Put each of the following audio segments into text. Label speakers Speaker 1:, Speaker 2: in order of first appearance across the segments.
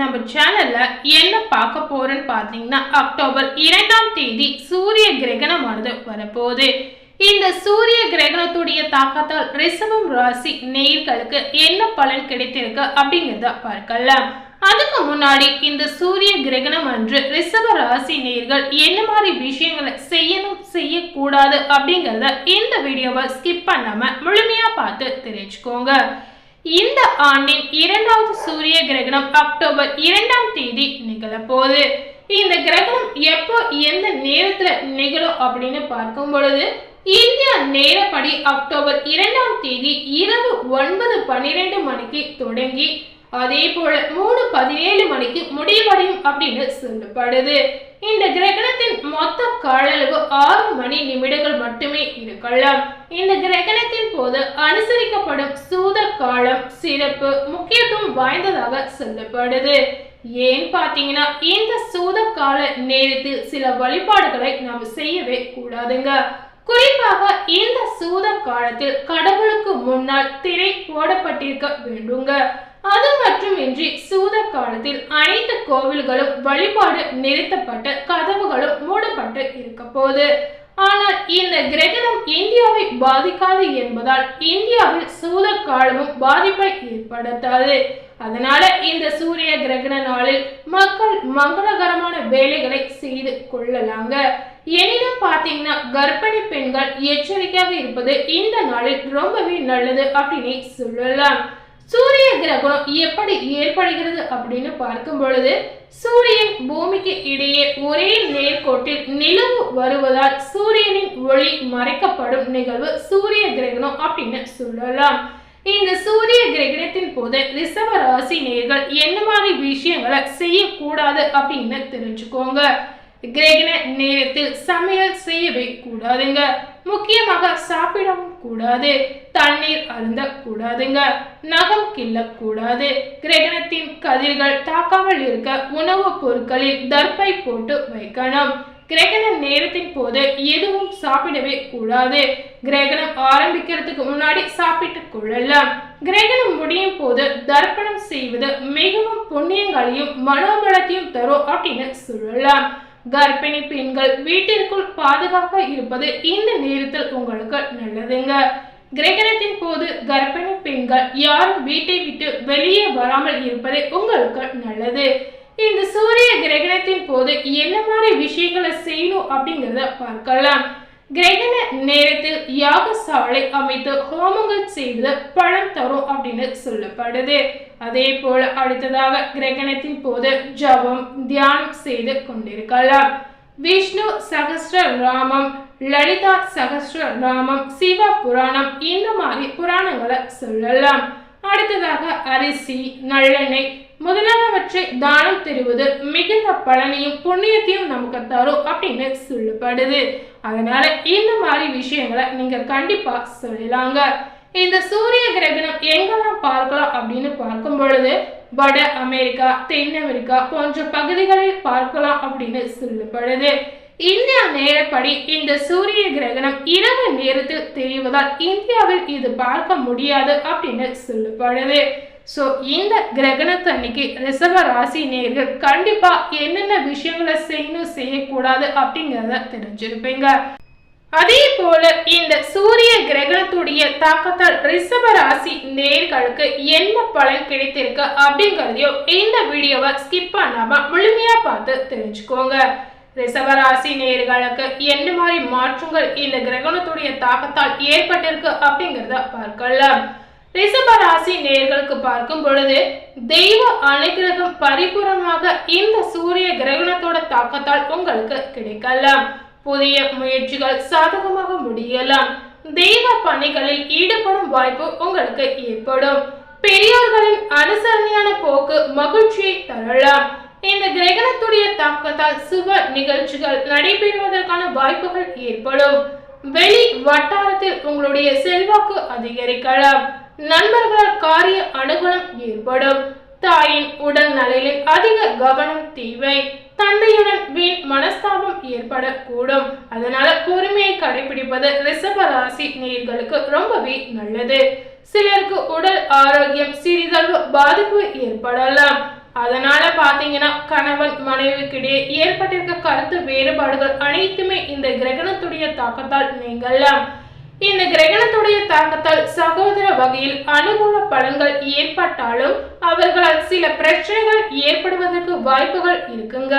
Speaker 1: நம்ம சேனல்ல என்ன பார்க்க போறோம்னு பார்த்தீங்கன்னா அக்டோபர் இரண்டாம் தேதி சூரிய கிரகணமானது வரப்போகுது. இந்த சூரிய கிரகணத்துடைய தாக்கத்தால் ரிசவம் ராசி நேர்களுக்கு என்ன பலன் கிடைத்திருக்கு அப்படிங்கிறத பார்க்கலாம். அதுக்கு முன்னாடி இந்த சூரிய கிரகணம் அன்று ரிசவ ராசி நேர்கள் என்ன மாதிரி விஷயங்களை செய்யணும் செய்யக்கூடாது அப்படிங்கிறத இந்த வீடியோவை ஸ்கிப் பண்ணாம முழுமையா பார்த்து தெரிஞ்சுக்கோங்க. இந்த ஆண்டின் இரண்டாவது சூரிய கிரகணம் அக்டோபர் இரண்டாம் தேதி நிகழப்போகுது. இந்த கிரகணம் எப்போ எந்த நேரத்துல நிகழும் அப்படின்னு பார்க்கும் பொழுது இந்திய நேரப்படி அக்டோபர் இரண்டாம் தேதி இரவு ஒன்பது பன்னிரெண்டு மணிக்கு தொடங்கி அதே போல மூணு பதினேழு மணிக்கு முடிவடையும் அப்படின்னு சொல்லப்படுது. இந்த கிரகணத்தின் மொத்த கால அளவு ஆறு மணி நிமிடங்கள் மட்டுமே இருக்கலாம். இந்த கிரகணத்தின் போது அனுசரிக்கப்படும் சூத காலம் சிறப்பு முக்கியத்துவம் வாய்ந்ததாக சொல்லப்படுது. ஏன் பார்த்தீங்கன்னா இந்த சூத கால நேரத்தில் சில வழிபாடுகளை நாம் செய்யவே கூடாதுங்க. குறிப்பாக இந்த சூத காலத்தில் கடவுளுக்கு முன்னால் திரை போடப்பட்டிருக்க வேண்டுங்க. அது மட்டுமின்றி காலத்தில் அனைத்து கோவில்களும் வழிபாடு நிறுத்தப்பட்டு கதவுகளும் மூடப்பட்டு இருக்க போது ஆனால் இந்த கிரகணம் இந்தியாவை பாதிக்காது என்பதால் இந்தியாவில் சூத காலமும் பாதிப்பை ஏற்படுத்தாது. அதனால இந்த சூரிய கிரகண நாளில் மக்கள் மங்களகரமான வேலைகளை செய்து கொள்ளலாங்க. எனினும் பார்த்தீங்கன்னா கர்ப்பிணி பெண்கள் எச்சரிக்கையாக இருப்பது இந்த நாளில் ரொம்பவே நல்லது அப்படின்னு சொல்லலாம். சூரிய கிரகணம் எப்படி ஏற்படுகிறது அப்படின்னு பார்க்கும் பொழுது சூரியன் பூமிக்கு இடையே ஒரே நேர்கோட்டில் நிலவு வருவதால் சூரியனின் ஒளி மறைக்கப்படும் நிகழ்வு சூரிய கிரகணம் அப்படின்னு சொல்லலாம். இந்த சூரிய கிரகணத்தின் போது ரிசவ ராசி நேர்கள் என்ன மாதிரி விஷயங்களை செய்யக்கூடாது அப்படின்னு தெரிஞ்சுக்கோங்க. கிரகண நேரத்தில் சமையல் செய்யவே கூடாதுங்க முக்கியமாக சாப்பிடவும் கூடாது. தண்ணீர் அருந்த கூடாதுங்க நகம் கிள்ளக்கூடாது. கிரகணத்தின் கதிர்கள் தாக்காமல் இருக்க உணவுப் பொருட்களில் தர்ப்பை போட்டு வைக்கணும். கிரகண நேரத்தின் போது எதுவும் சாப்பிடவே கூடாது. கிரகணம் ஆரம்பிக்கிறதுக்கு முன்னாடி சாப்பிட்டு கொள்ளலாம். கிரகணம் முடியும் போது தர்ப்பணம் செய்வது மிகவும் புண்ணியங்களையும் மனோபலத்தையும் தரும் அப்படின்னு சொல்லலாம். கர்ப்பிணி பெண்கள் வீட்டிற்குள் பாதுகாக்க இருப்பது இந்த நேரத்தில் உங்களுக்கு நல்லதுங்க. கிரகணத்தின் போது கர்ப்பிணி பெண்கள் யாரும் வீட்டை விட்டு வெளியே வராமல் இருப்பது உங்களுக்கு நல்லது. இந்த சூரிய கிரகணத்தின் போது என்ன மாதிரி விஷயங்களை செய்யணும் அப்படிங்கிறத பார்க்கலாம். கிரகண நேரத்தில் யாகசாலை அமைத்து ஹோமங்கள் செய்து பழம் தரும் அப்படின்னு சொல்லப்படுது. அதே போல அடுத்ததாக கிரகணத்தின் போது ஜபம் தியானம் செய்து கொண்டிருக்கலாம். விஷ்ணு சகஸ்ர ராமம் லலிதா சகஸ்ர ராமம் சிவ புராணம் இந்த மாதிரி புராணங்களை சொல்லலாம். அடுத்ததாக அரிசி நல்லெண்ணெய் முதலானவற்றை தானம் தருவது மிகுந்த பலனையும் புண்ணியத்தையும் நமக்கு தரும் அப்படின்னு சொல்லப்படுது. அதனால இந்த மாதிரி விஷயங்களை நீங்க கண்டிப்பா சொல்லலாங்க. இந்த சூரிய கிரகணம் எங்கெல்லாம் பார்க்கலாம் அப்படின்னு பார்க்கும் பொழுது வட அமெரிக்கா தென் அமெரிக்கா போன்ற பகுதிகளில் பார்க்கலாம் அப்படின்னு சொல்லப்படுது இந்திய நேரப்படி இந்த சூரிய கிரகணம் இரவு நேரத்தில் தெரிவதால் இந்தியாவில் இது பார்க்க முடியாது அப்படின்னு சொல்லப்படுது ஸோ இந்த கிரகணத்தன்னைக்கு ரிசர்வ ராசி நேர்கள் கண்டிப்பாக என்னென்ன விஷயங்களை செய்யணும் செய்யக்கூடாது அப்படிங்கிறத தெரிஞ்சிருப்பீங்க. அதே போல இந்த சூரிய கிரகணத்துடைய தாக்கத்தால் ரிஷப ராசி நேர்களுக்கு என்ன பலன் கிடைத்திருக்கு அப்படிங்கிறதையும் இந்த வீடியோவை ஸ்கிப் பண்ணாம முழுமையா பார்த்து தெரிஞ்சுக்கோங்க. ரிஷபராசி நேர்களுக்கு என்ன மாதிரி மாற்றங்கள் இந்த கிரகணத்துடைய தாக்கத்தால் ஏற்பட்டிருக்கு அப்படிங்கிறத பார்க்கலாம். ரிஷபராசி நேர்களுக்கு பார்க்கும் பொழுது தெய்வ அனுகிரகம் பரிபூர்ணமாக இந்த சூரிய கிரகணத்தோட தாக்கத்தால் உங்களுக்கு கிடைக்கலாம். புதிய முயற்சிகள் சாதகமாக முடியலாம். தெய்வ பணிகளில் ஈடுபடும் வாய்ப்பு உங்களுக்கு ஏற்படும். பெரியோர்களின் அனுசரணையான போக்கு மகிழ்ச்சியை தரலாம். இந்த கிரகணத்துடைய தாக்கத்தால் சுப நிகழ்ச்சிகள் நடைபெறுவதற்கான வாய்ப்புகள் ஏற்படும். வெளி வட்டாரத்தில் உங்களுடைய செல்வாக்கு அதிகரிக்கலாம். நண்பர்களால் காரிய அனுகூலம் ஏற்படும். தாயின் உடல் நலையில் அதிக கவனம் தேவை. தந்தையுடன் வீண் மனஸ்தாபம் ஏற்படக்கூடும். அதனால பொறுமையை கடைபிடிப்பது ரிஷப ராசி நேர்களுக்கு ரொம்பவே நல்லது. சிலருக்கு உடல் ஆரோக்கியம் சிறிதளவு பாதிப்பு ஏற்படலாம். அதனால பாத்தீங்கன்னா கணவன் மனைவிக்கிடையே ஏற்பட்டிருக்க கருத்து வேறுபாடுகள் அனைத்துமே இந்த கிரகணத்துடைய தாக்கத்தால் நீங்கலாம். இந்த கிரகணத்துடைய தாக்கத்தால் சகோதர வகையில் அனுகூல பலன்கள் ஏற்பட்டாலும் அவர்களால் சில பிரச்சனைகள் ஏற்படுவதற்கு வாய்ப்புகள் இருக்குங்க.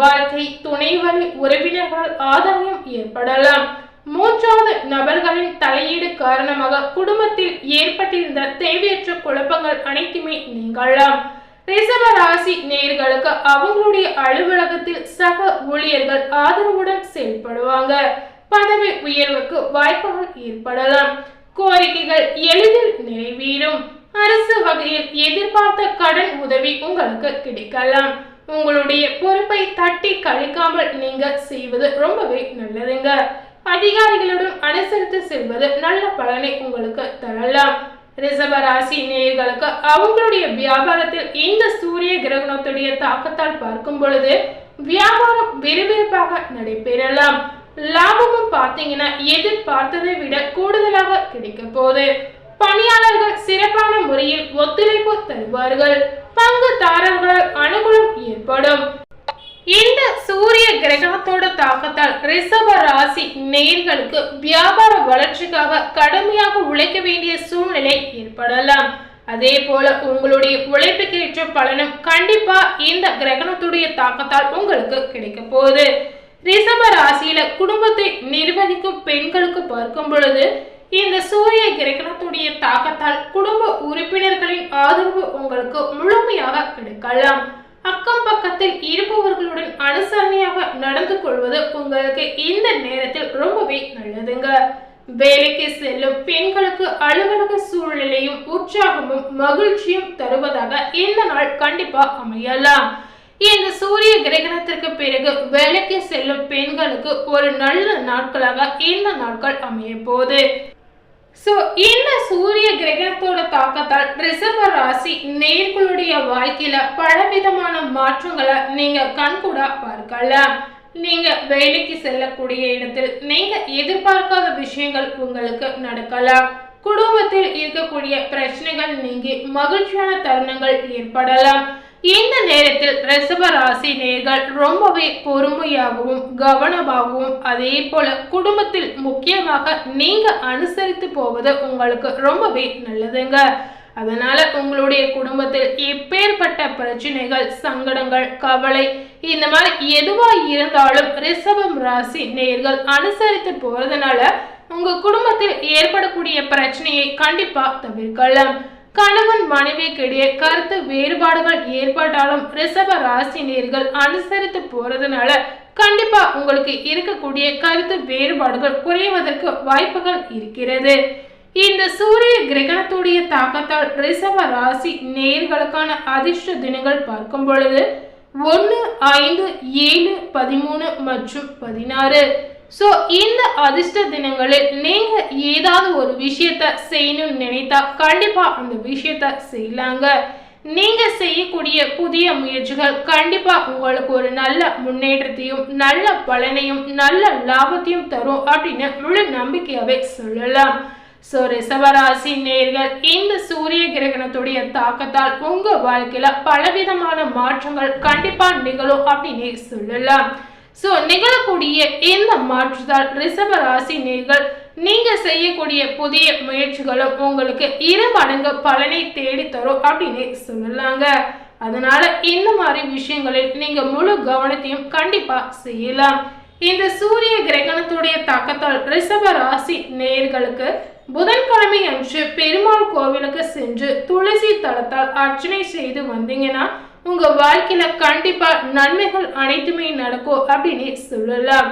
Speaker 1: வாழ்க்கை துணை வழி உறவினர்கள் ஆதாயம் ஏற்படலாம். மூன்றாவது நபர்களின் தலையீடு காரணமாக குடும்பத்தில் ஏற்பட்டிருந்த தேவையற்ற குழப்பங்கள் அனைத்துமே நீங்கலாம். ரிசர்வ ராசி நேர்களுக்கு அவங்களுடைய அலுவலகத்தில் சக ஊழியர்கள் ஆதரவுடன் செயல்படுவாங்க. பதவி உயர்வுக்கு வாய்ப்புகள் ஏற்படலாம். கோரிக்கைகள் எளிதில் நிறைவேறும். அரசு வகையில் எதிர்பார்த்த கடன் உதவி உங்களுக்கு கிடைக்கலாம். உங்களுடைய பொறுப்பை தட்டி கழிக்காமல் நீங்க செய்வது ரொம்பவே நல்லதுங்க. அதிகாரிகளுடன் அனுசரித்து செல்வது நல்ல பலனை உங்களுக்கு தரலாம். ரிசர்வ ராசி நேயர்களுக்கு அவங்களுடைய வியாபாரத்தில் இந்த சூரிய கிரகணத்துடைய தாக்கத்தால் பார்க்கும் பொழுது வியாபாரம் விறுவிறுப்பாக நடைபெறலாம். லாபமும் பார்த்தீங்கன்னா எதிர்பார்த்ததை விட கூடுதலாக கிடைக்க போது பணியாளர்கள் சிறப்பான முறையில் ஒத்துழைப்பு தருவார்கள். பங்குதாரர்களால் அனுகூலம் ஏற்படும். இந்த சூரிய கிரகணத்தோட தாக்கத்தால் ரிசர்வ ராசி நேர்களுக்கு வியாபார வளர்ச்சிக்காக கடுமையாக உழைக்க வேண்டிய சூழ்நிலை ஏற்படலாம். அதே போல உங்களுடைய உழைப்புக்கு ஏற்ற பலனும் கண்டிப்பா இந்த கிரகணத்துடைய தாக்கத்தால் உங்களுக்கு கிடைக்க போகுது. ரிஷப ராசியில குடும்பத்தை நிர்வகிக்கும் பெண்களுக்கு பார்க்கும் பொழுது இந்த சூரிய கிரகணத்துடைய தாக்கத்தால் குடும்ப உறுப்பினர்களின் ஆதரவு உங்களுக்கு முழுமையாக கிடைக்கலாம். அக்கம் பக்கத்தில் இருப்பவர்களுடன் அனுசரணையாக நடந்து கொள்வது உங்களுக்கு இந்த நேரத்தில் ரொம்பவே நல்லதுங்க. வேலைக்கு செல்லும் பெண்களுக்கு அலுவலக சூழ்நிலையும் உற்சாகமும் மகிழ்ச்சியும் தருவதாக இந்த நாள் கண்டிப்பா அமையலாம். இந்த சூரிய கிரகணத்திற்கு பிறகு வேலைக்கு செல்லும் பெண்களுக்கு ஒரு நல்ல நாட்களாக இந்த நாட்கள் அமைய போகுது ஸோ இந்த சூரிய கிரகணத்தோட தாக்கத்தால் ரிசர்வ ராசி நேர்களுடைய வாழ்க்கையில பலவிதமான மாற்றங்களை நீங்க கண்கூட பார்க்கலாம். நீங்க வேலைக்கு செல்லக்கூடிய இடத்தில் நீங்க எதிர்பார்க்காத விஷயங்கள் உங்களுக்கு நடக்கலாம். குடும்பத்தில் இருக்கக்கூடிய பிரச்சனைகள் நீங்கி மகிழ்ச்சியான தருணங்கள் ஏற்படலாம். இந்த நேரத்தில் ரிஷப ராசி நேர்கள் ரொம்பவே பொறுமையாகவும் கவனமாகவும் அதே போல குடும்பத்தில் முக்கியமாக நீங்க அனுசரித்து போவது உங்களுக்கு ரொம்பவே நல்லதுங்க. அதனால உங்களுடைய குடும்பத்தில் எப்பேற்பட்ட பிரச்சனைகள் சங்கடங்கள் கவலை இந்த மாதிரி எதுவா இருந்தாலும் ரிஷபம் ராசி நேர்கள் அனுசரித்து போறதுனால உங்க குடும்பத்தில் ஏற்படக்கூடிய பிரச்சனையை கண்டிப்பா தவிர்க்கலாம். கணவன் மனைவிக்கிடையே கருத்து வேறுபாடுகள் ஏற்பட்டாலும் ரிஷப நேர்கள் அனுசரித்து போறதுனால கண்டிப்பா உங்களுக்கு இருக்கக்கூடிய கருத்து வேறுபாடுகள் குறைவதற்கு வாய்ப்புகள் இருக்கிறது. இந்த சூரிய கிரகணத்துடைய தாக்கத்தால் ரிஷப ராசி நேர்களுக்கான அதிர்ஷ்ட தினங்கள் பார்க்கும் பொழுது ஒன்று ஐந்து ஏழு பதிமூணு மற்றும் பதினாறு. ஸோ இந்த அதிர்ஷ்ட தினங்களில் நீங்கள் ஏதாவது ஒரு விஷயத்த செய்யணும்னு நினைத்தா கண்டிப்பாக அந்த விஷயத்த செய்யலாங்க. நீங்கள் செய்யக்கூடிய புதிய முயற்சிகள் கண்டிப்பாக உங்களுக்கு ஒரு நல்ல முன்னேற்றத்தையும் நல்ல பலனையும் நல்ல லாபத்தையும் தரும் அப்படின்னு முழு நம்பிக்கையாகவே சொல்லலாம். ஸோ ரிசவராசி நேர்கள் இந்த சூரிய கிரகணத்துடைய தாக்கத்தால் உங்கள் வாழ்க்கையில் பலவிதமான மாற்றங்கள் கண்டிப்பாக நிகழும் அப்படின்னு சொல்லலாம். ஸோ நிகழக்கூடிய இந்த மாற்றத்தால் ரிஷப ராசி நேர்கள் நீங்க செய்யக்கூடிய புதிய முயற்சிகளும் உங்களுக்கு இரு மடங்கு பலனை தேடி தரும் அப்படின்னு சொல்லலாங்க. அதனால இந்த மாதிரி விஷயங்களில் நீங்க முழு கவனத்தையும் கண்டிப்பா செய்யலாம். இந்த சூரிய கிரகணத்துடைய தாக்கத்தால் ரிஷப ராசி நேர்களுக்கு புதன்கிழமை அன்று பெருமாள் கோவிலுக்கு சென்று துளசி தளத்தால் அர்ச்சனை செய்து வந்தீங்கன்னா உங்க வாழ்க்கையில கண்டிப்பா நன்மைகள் அனைத்துமே நடக்கும் அப்படின்னு சொல்லலாம்.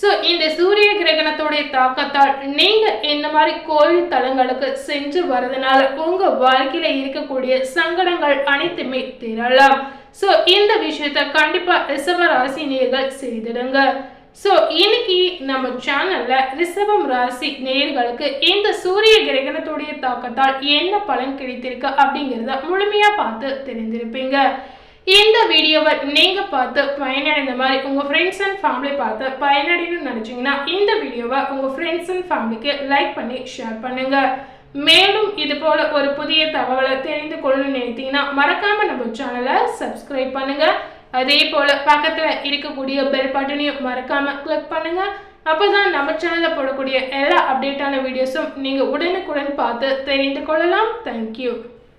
Speaker 1: ஸோ இந்த சூரிய கிரகணத்துடைய தாக்கத்தால் நீங்கள் இந்த மாதிரி கோயில் தலங்களுக்கு சென்று வரதுனால உங்கள் வாழ்க்கையில் இருக்கக்கூடிய சங்கடங்கள் அனைத்துமே தீரலாம். ஸோ இந்த விஷயத்த ரிசவ ராசி நேர்கள் செய்திடுங்க. ஸோ இன்னைக்கு நம்ம சேனலில் ரிஷபம் ராசி நேர்களுக்கு இந்த சூரிய கிரகணத்துடைய தாக்கத்தால் என்ன பலன் கிடைத்திருக்கு அப்படிங்கிறத முழுமையாக பார்த்து தெரிஞ்சிருப்பீங்க இந்த வீடியோவை நீங்கள் பார்த்து பயனடைந்த மாதிரி உங்கள் ஃப்ரெண்ட்ஸ் அண்ட் ஃபேமிலி பார்த்து பயனடையணும்னு நினச்சிங்கன்னா இந்த வீடியோவை உங்கள் ஃப்ரெண்ட்ஸ் அண்ட் ஃபேமிலிக்கு லைக் பண்ணி ஷேர் பண்ணுங்கள் மேலும் இது போல் ஒரு புதிய தகவலை தெரிந்து கொள்ளணும்னு நினைத்தீங்கன்னா மறக்காமல் நம்ம சேனலை சப்ஸ்கிரைப் பண்ணுங்கள் அதே போல் பக்கத்தில் இருக்கக்கூடிய பெல் பட்டனையும் மறக்காமல் கிளிக் அப்போ தான் நம்ம சேனலில் போடக்கூடிய எல்லா அப்டேட்டான வீடியோஸும் நீங்கள் உடனுக்குடன் பார்த்து தெரிந்து கொள்ளலாம். தேங்க்யூ